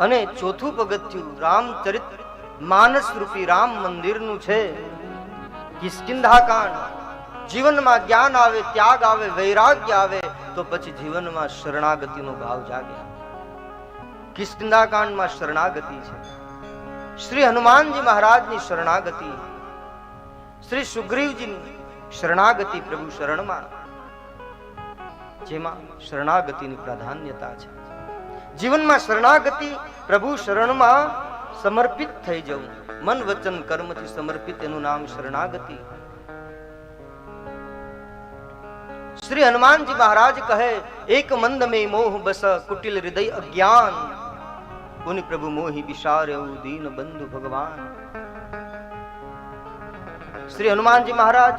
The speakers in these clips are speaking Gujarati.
અને ચોથું પગથિયું રામચરિત માનસ રૂપી રામ મંદિરનું છે. કિસ્કિંધાકાંડ જીવનમાં જ્ઞાન આવે, ત્યાગ આવે, વૈરાગ્ય આવે, તો પછી જીવનમાં શરણાગતિનો ભાવ જાગે કિસ્કિંધાકાંડમાં શરણાગતિ છે. શ્રી હનુમાનજી મહારાજની શરણાગતિ. શ્રી સુગ્રીવજીની શરણાગતિ પ્રભુ શરણમાં. જેમાં શરણાગતિની પ્રાધાન્યતા છે. જીવનમાં શરણાગતિ પ્રભુ શરણમાં સમર્પિત થઈ જવું. મન વચન કર્મથી સમર્પિત, એનું નામ શરણાગતિ. શ્રી હનુમાનજી મહારાજ કહે, એક મંદ મે મોહ બસ કુટિલ હૃદય અજ્ઞાન. પુનિ પ્રભુ મોહી બિશાર એવું દીન બંધુ ભગવાન. શ્રી હનુમાનજી મહારાજ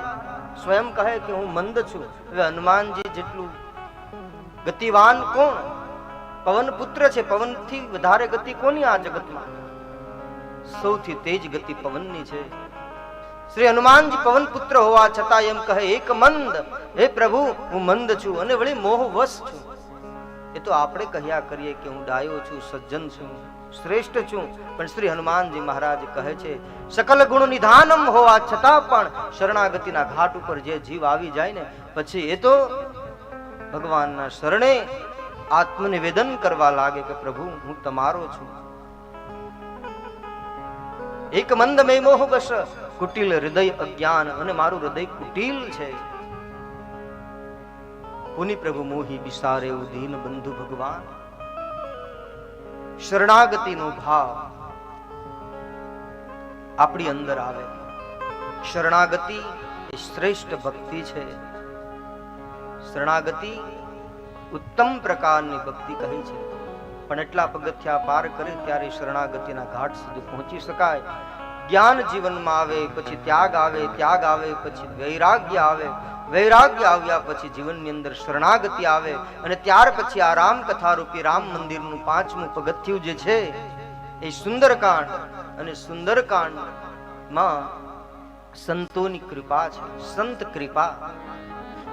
સ્વયં કહે કે, હું મંદ છું. હવે હનુમાનજી જેટલું ગતિવાન કોણ? પવન પુત્ર છે, પવનથી વધારે ગતિ કોની આ જગતમાં? સૌથી તેજ ગતિ પવનની છે. શ્રી હનુમાનજી પવન પુત્ર હોવા છતાં એમ કહે, એક મંદ, હે પ્રભુ, હું મંદ છું અને વળી મોહવશ છું. એ તો આપણે કહ્યા કરીએ કે હું ડાયો છું, સજ્જન છું, શ્રેષ્ઠ છું. પણ શ્રી હનુમાનજી મહારાજ કહે છે, સકલ ગુણ નિધાનમ હોવા છતાં પણ શરણાગતિના ઘાટ ઉપર જે જીવ આવી જાય ને, પછી એ તો ભગવાનના શરણે આત્મનિવેદન કરવા લાગે કે પ્રભુ, હું તમારો છું. એક મંદ મે મોહ બસ કુટિલ હૃદય અજ્ઞાન અને મારું હૃદય કુટિલ છે. પુનિ પ્રભુ મોહી બિસારે એવું બંધુ ભગવાન. શરણાગતિનો ભાવ આપણી અંદર આવે. શરણાગતિ એ શ્રેષ્ઠ ભક્તિ છે. શરણાગતિ ઉત્તમ પ્રકારની ભક્તિ કહી છે. પણ એટલા પગથિયા પાર કરે ત્યારે શરણાગતિના ઘાટ સુધી પહોંચી શકાય. જ્ઞાન જીવનમાં આવે, પછી ત્યાગ આવે ત્યાગ આવે, પછી વૈરાગ્ય આવે. વૈરાગ્ય આવ્યા પછી જીવનની અંદર શરણાગતિ આવે અને ત્યાર પછી આ રામ કથા રૂપી રામ મંદિરનું પાંચમું પગથિયું જે છે, એ સુંદરકાંડ અને સુંદરકાંડમાં સંતોની કૃપા છે, સંત કૃપા.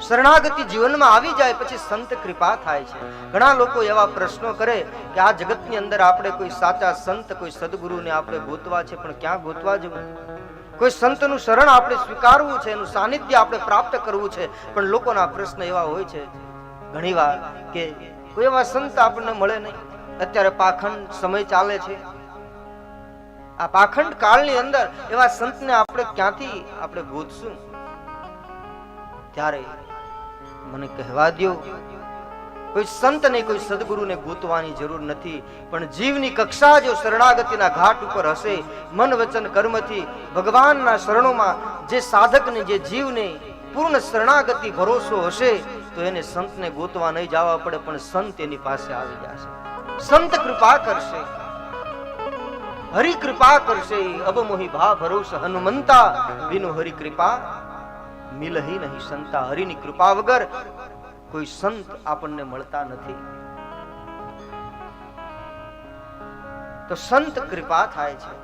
શરણાગતિ જીવનમાં આવી જાય પછી સંત કૃપા થાય છે. ઘણા લોકો એવા પ્રશ્નો કરે કે આ જગતની અંદર આપણે કોઈ સાચા સંત, કોઈ સદગુરુને આપણે ગોતવા છે, પણ ક્યાં ગોતવા જવું? કોઈ સંતનું શરણ આપણે સ્વીકારવું છે, એનું સાનિધ્ય આપણે પ્રાપ્ત કરવું છે, પણ લોકોના પ્રશ્ન એવા હોય છે ઘણીવાર કે કોઈ એવા સંત આપણને મળે નહીં. અત્યારે પાખંડ સમય ચાલે છે. આ પાખંડ કાળની અંદર એવા સંતને આપણે ક્યાંથી આપણે ગોતશું? ત્યારે મને કહેવા દો કોઈ સંત ને કોઈ સદગુરુને ગોતવાની જરૂર નથી, પણ જીવની કક્ષા જો શરણાગતિના ઘાટ ઉપર હશે, મન વચન કર્મથી ભગવાનના શરણોમાં જે સાધકને, જે જીવને પૂર્ણ શરણાગતિ, ભરોસો હશે, તો એને સંતને ગોતવા નહીં જવા પડે, પણ સંત એની પાસે આવી જશે. સંત કૃપા કરશે. હરિ કૃપા કરશે અબમોહી ભા ભરોસ હનુમંતા બિનુ હરિ કૃપા મિલહી નહીં, સંતા હરિની કૃપા વગર કોઈ સંત આપણને મળતા નથી. તો સંત કૃપા થાય છે.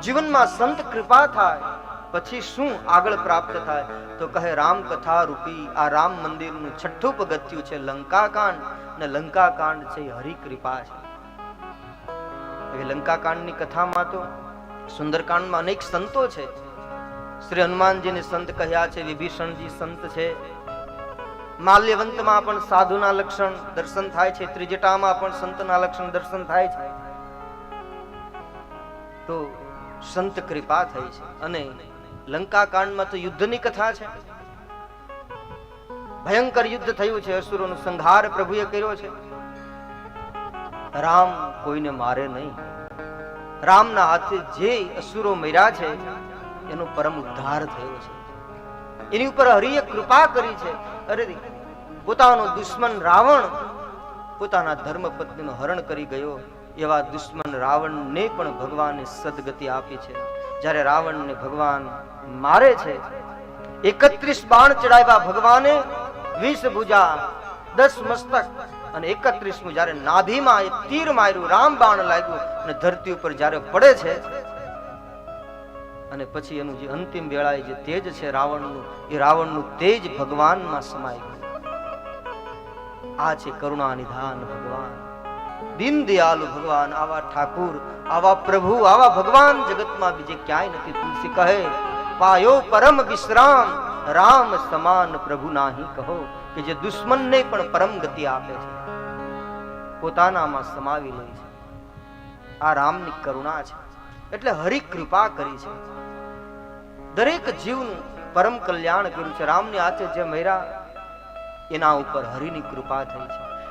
જીવનમાં સંત કૃપા થાય, પછી શું આગળ પ્રાપ્ત થાય? તો કહે રામ કથા રૂપી, આ રામ મંદિરનું છઠ્ઠું પગથિયું છે લંકાકાંડ, ને લંકાકાંડ છે હરિકૃપા હરિ કૃપા છે. એ લંકાકાંડની કથામાં તો સુંદરકાંડમાં અનેક સંતો છે. શ્રી હનુમાનજીને સંત કહ્યા છે, વિભીષણજી સંત છે. માલ્યવંતમાં પણ સાધુના લક્ષણ દર્શન થાય છે, ત્રિજટામાં પણ સંતના લક્ષણ દર્શન થાય છે. તો સંત કૃપા થઈ છે અને લંકા તો યુદ્ધની કથા છે. ભયંકર યુદ્ધ થયું છે, અસુરોનો સંહાર પ્રભુએ કર્યો છે. રામ કોઈને મારે નહીં. રામના હાથે જે અસુરો મર્યા છે એનો પરમ ઉદ્ધાર થયો છે. એની ઉપર હરિએ કૃપા કરી છે. અરે પોતાનો દુશ્મન રાવણ પોતાના ધર્મ પત્નીનું હરણ કરી ગયો એવા દુશ્મન રાવણને પણ ભગવાને સદગતિ આપી છે. જ્યારે રાવણને ભગવાન મારે છે, એકત્રીસ બાણ ચડાવ્યા ભગવાને, વીસ ભુજા, દસ મસ્તક અને એકત્રીસમું જ્યારે નાભીમાં તીર માર્યું, રામ બાણ લાગ્યું અને ધરતી ઉપર જ્યારે પડે છે અને પછી એનું જે અંતિમ વેળાએ જે તેજ છે રાવણનું, એ રાવણનું તેજ ભગવાનમાં સમાઈ ગયું. આ છે કરુણા નિધાન ભગવાન. દીન દયાલુ ભગવાન, આવા ઠાકુર, આવા પ્રભુ, આવા ભગવાન જગતમાં બીજે ક્યાંય નથી તુલસી કહે. પાયો પરમ વિશ્રામ, રામ સમાન પ્રભુ નાહી કહો, કે જે દુશ્મનને પણ પરમ ગતિ આપે છે. પોતાનામાં સમાવી લે છે. આ રામની કરુણા છે. એટલે હરિ કૃપા કરી છે. દરેક જીવનું પરમ કલ્યાણ કર્યું છે. રામની હાથે જે મૈરા, એના ઉપર હરિની કૃપા થઈ છે.